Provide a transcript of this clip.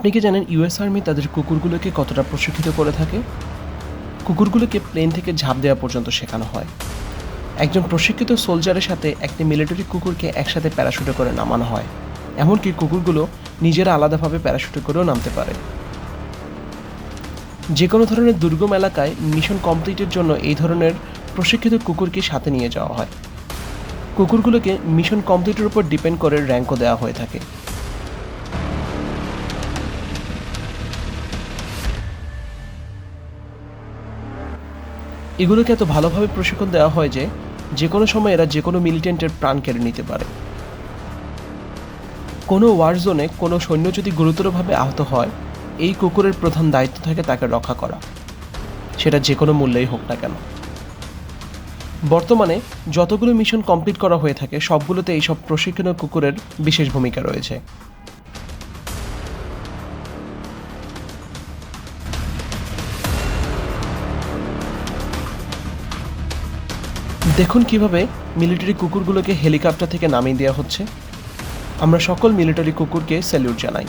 আপনি কি জানেন ইউএস আর্মি তাদের কুকুরগুলোকে কতটা প্রশিক্ষিত করে থাকে? কুকুরগুলোকে প্লেন থেকে ঝাঁপ দেওয়া পর্যন্ত শেখানো হয়। একজন প্রশিক্ষিত সোলজারের সাথে একটি মিলিটারি কুকুরকে একসাথে প্যারাশুটে করে নামানো হয়। এমনকি কুকুরগুলো নিজেরা আলাদাভাবে প্যারাশুটে করেও নামতে পারে। যে কোনো ধরনের দুর্গম এলাকায় মিশন কমপ্লিটের জন্য এই ধরনের প্রশিক্ষিত কুকুরকে সাথে নিয়ে যাওয়া হয়। কুকুরগুলোকে মিশন কমপ্লিটের উপর ডিপেন্ড করে র্যাঙ্কও দেওয়া হয়ে থাকে। এগুলোকে এত ভালোভাবে প্রশিক্ষণ দেওয়া হয় যে যে কোনো সময় এরা যে কোনো মিলিটেন্টের প্রাণ কেড়ে নিতে পারে। কোনো ওয়ার জোনে কোনো সৈন্য যদি গুরুতরভাবে আহত হয়, এই কুকুরের প্রধান দায়িত্ব থাকে তাকে রক্ষা করা। সেটা যে কোনো মূল্যেই হোক না কেন। বর্তমানে যতগুলো মিশন কমপ্লিট করা হয়ে থাকে, সবগুলোতে এইসব প্রশিক্ষণ কুকুরের বিশেষ ভূমিকা রয়েছে। দেখুন কীভাবে মিলিটারি কুকুরগুলোকে হেলিকপ্টার থেকে নামিয়ে দেওয়া হচ্ছে। আমরা সকল মিলিটারি কুকুরকে স্যালিউট জানাই।